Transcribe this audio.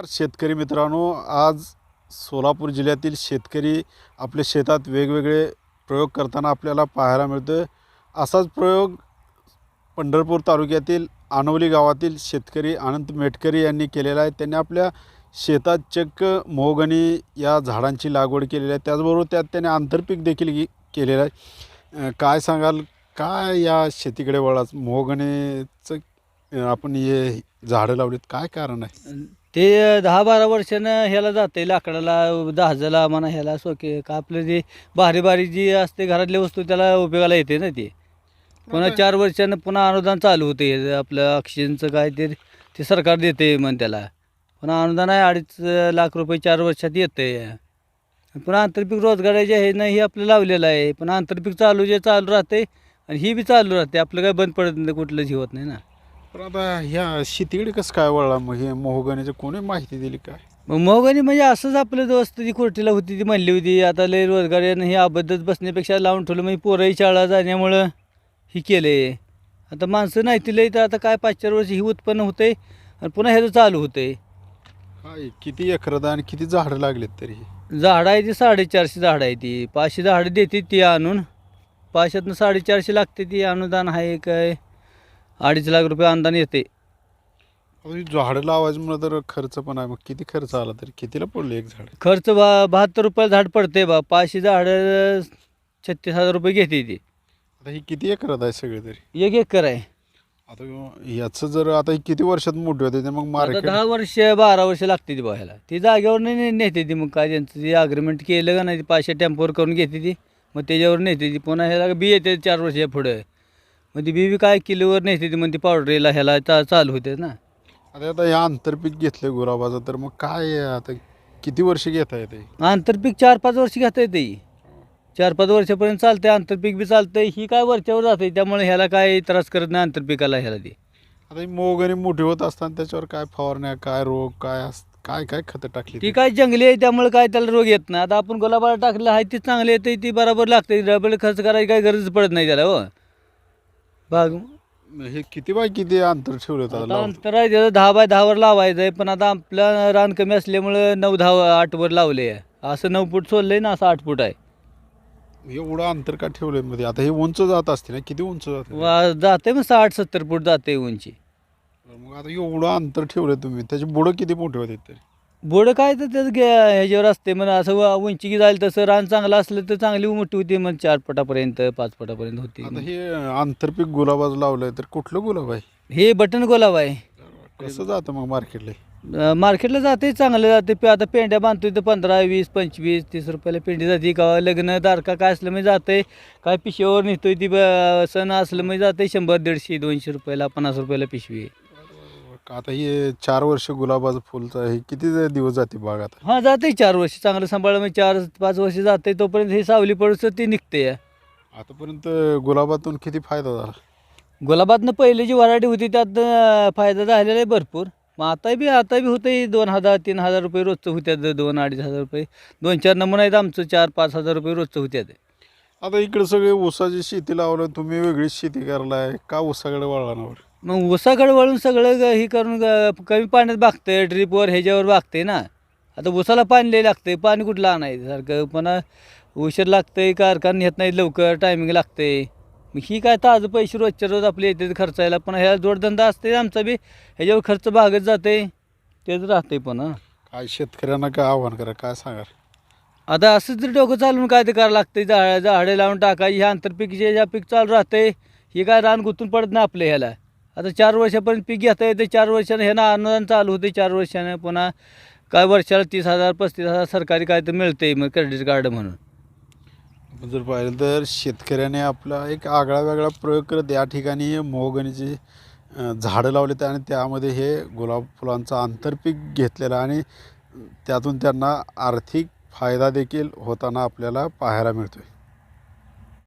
नमस्कार शेतकरी मित्रांनो. आज सोलापूर जिल्ह्यातील शेतकरी आपल्या शेतात वेगवेगळे प्रयोग करताना आपल्याला पाहायला मिळतं असाच प्रयोग पंढरपूर तालुक्यातील आनवली गावातील शेतकरी अनंत मेटकरी यांनी केलेला आहे. त्यांनी आपल्या शेतात चक्क मोहगणी या झाडांची लागवड केलेली आहे. त्याचबरोबर त्यात त्याने आंतरपीक देखील केलेलं आहे. काय सांगाल? काय या शेतीकडे वळाच मोहगणीचं आपण हे झाडं लावलीत. काय कारण आहे? ते दहा बारा वर्षानं ह्याला जाते लाकडाला दहाजाला म्हणा ह्याला सोके का आपलं जे भारी भारी जी असते घरातली वस्तू त्याला उपयोगाला येते ना ते. पुन्हा चार वर्षानं पुन्हा अनुदान चालू होते हे आपलं ऑक्सिजनचं काय ते ते सरकार देते म्हण त्याला. पुन्हा अनुदान आहे अडीच लाख रुपये चार वर्षात येते पुन्हा आंतरपीक रोजगाराचे हे ना हे आपलं लावलेलं आहे. पुन्हा आंतरपीक चालू जे चालू राहते आणि ही बी चालू राहते आपलं काय बंद पडत नाही कुठलंच हे होत नाही ना. पण आता ह्या शेतीकडे कसं काय वळला? मग हे मोहगणीचं कोणी माहिती दिली काय मग मोहगणी म्हणजे असंच आपलं दोस्त जी कोर्टीला होती ती म्हणली होती आता लय रोजगार आणि हे अबद्धत बसण्यापेक्षा लावून ठेवलं म्हणजे पोरंही शाळा जाण्यामुळं ही केले आता माणसं नाही ती लई तर आता काय पाच चार वर्ष ही उत्पन्न होते आणि पुन्हा ह्याचं चालू होते काय किती एकरात आणि किती झाडं लागलेत तरी? झाडं आहे ती साडेचारशे झाडं आहे ती. पाचशे झाडं देते ती आणून. पाचशेतनं साडेचारशे लागते ती अनुदान आहे काय? अडीच लाख रुपये अनुदान येते. ही झाडं लावायचं म्हणलं तर खर्च पण आहे. मग किती खर्च आला तरी? कितीला पडलं एक झाड? खर्च बा बहात्तर रुपयाला झाड पडते बा. पाचशे झाडं छत्तीस हजार रुपये घेते ती. आता ही किती एकरात आहे सगळे तरी? एक एकर आहे. आता याचं जर आता ही किती वर्षात मोठी होते ते मग आता मार्केट दहा वर्ष बारा वर्ष लागते ती बघायला ती जागेवर नाही नेते ती मग काय त्यांचं अग्रीमेंट केलं का नाही ती पाचशे टेम्पोवर करून घेते ती. मग त्याच्यावर नेते ती. पुन्हा ह्याला बी येते चार वर्षा पुढं. मग ती बी बी काय किलोवर नेते ती मग ती पावडरीला ह्याला चा चालू होते ना. आता आता हे आंतरपीक घेतलं गुलाबाचं तर मग काय आता? किती वर्ष घेता येते? आंतरपीक चार पाच वर्ष घेता येते. चार पाच वर्षापर्यंत चालते आंतरपीक बी चालतंय ही काय वरच्यावर जाते त्यामुळे ह्याला काय त्रास करत नाही आंतरपिकाला ह्याला ती आता ही मोहगणी मोठी होत असताना त्याच्यावर काय फवारण्या काय रोग काय अस काय काय खतं टाकली ती काय जंगली आहे त्यामुळे काय त्याला रोग येत नाही. आता आपण गुलाबाला टाकलं आहे ती चांगली येते ती बरोबर लागते. डबल खर्च करायची काही गरज पडत नाही त्याला हो. बाग हे किती बाय किती अंतर ठेवलं होतं? आता लावून? अंतर आहे त्याचं दहा बाय दहावर लावायचं आहे पण आता आपलं रान कमी असल्यामुळं नऊ दहा आठवर लावले आहे. असं नऊ फूट सोडलं आहे ना असं आठ फूट आहे. एवढं अंतर का ठेवलंयमध्ये? आता हे उंच जात असते ना किती उंच जाते वा जाते मग साठ सत्तर फूट जाते उंची. मग आता एवढं अंतर ठेवलंय तुम्ही त्याची बुडं किती मोठे होते तरी? बोडं काय तर त्याचं गे ह्याच्यावर असते मग असं व- उंची की जाईल तसं रान चांगलं असलं तर चांगली मोठी होती मग चार फुटापर्यंत पाच फुटापर्यंत होती. हे आंतरपीक गुलाबाचं लावलंय तर कुठलं गुलाब आहे? हे बटन गुलाब आहे. कसं जातं मग मार्केटला? अं, मार्केटला जाते चांगलं जाते पे आता पेंड्या बांधतोय तर पंधरा वीस पंचवीस तीस रुपयाला पेंडी जाते. का लग्न दारका काय असलं म्हणजे जाते काय पिशवीवर नेतोय ती ब- सण असलं म्हणजे जाते शंभर दीडशे दोनशे रुपयाला पन्नास रुपयाला पिशवी. आता हे चार वर्ष गुलाबाचं फुलचं हे किती दिवस जाते बाग आता? हां जाते चार वर्ष. चांगलं सांभाळलं म्हणजे चार पाच वर्ष जाते तोपर्यंत हे सावली पडूस ती निघते. आतापर्यंत गुलाबातून किती फायदा झाला? गुलाबातनं पहिली जी व्हरायटी होती त्यात फायदा झालेला आहे भरपूर. मग आता बी आता बी होतं दोन हजार तीन हजार रुपये रोजचं होत्यात. दोन अडीच हजार रुपये. दोन चार नमुना आहेत आमचं. चार पाच हजार रुपये रोजचं होत्यात. आता इकडे सगळे ऊसाची शेती लावलं. तुम्ही वेगळीच शेती करलाय का ऊसाकडे वळणावर मग उसाकडे वळून सगळं ग- हे करून ग- कमी पाण्यात बागतंय ड्रीपवर ह्याच्यावर बागते ना. आता उसाला पाणी लय लागतंय पाणी कुठलं आणायचं? सारखं पुन्हा उशीर लागतंय कारखाना येत नाही लवकर टायमिंग लागतंय. मग ही काय ताजं पैसे रोजच्या रोज आपले येते खर्चायला पण ह्या जोडधंदा असते आमचा बी ह्याच्यावर खर्च भागत जाते तेच राहते पण हं. काय शेतकऱ्यांना काय आव्हान करा काय सांगा आता असंच जर डोकं चालून काय ते करावं लागतं झाड झाडे लावून टाकायची ह्या आंतरपीक जे ज्या पीक चालू राहते हे काय रान गुंतून पडत नाही आपल्या ह्याला. आता चार वर्षापर्यंत पीक घेता येते चार वर्षानं ना अनुदान चालू होते चार वर्षानं पुन्हा काय वर्षाला तीस हजार पस्तीस हजार सरकारी काय तर मिळते मग क्रेडिट कार्ड म्हणून. आपण जर पाहिलं तर शेतकऱ्याने आपला एक आगळा वेगळा प्रयोग करत या ठिकाणी मोहगणीची अं, झाडं लावलेत आणि त्यामध्ये हे गुलाब फुलांचं आंतरपीक घेतलेलं आणि त्यातून त्यांना आर्थिक फायदा देखील होताना आपल्याला पाहायला मिळतो आहे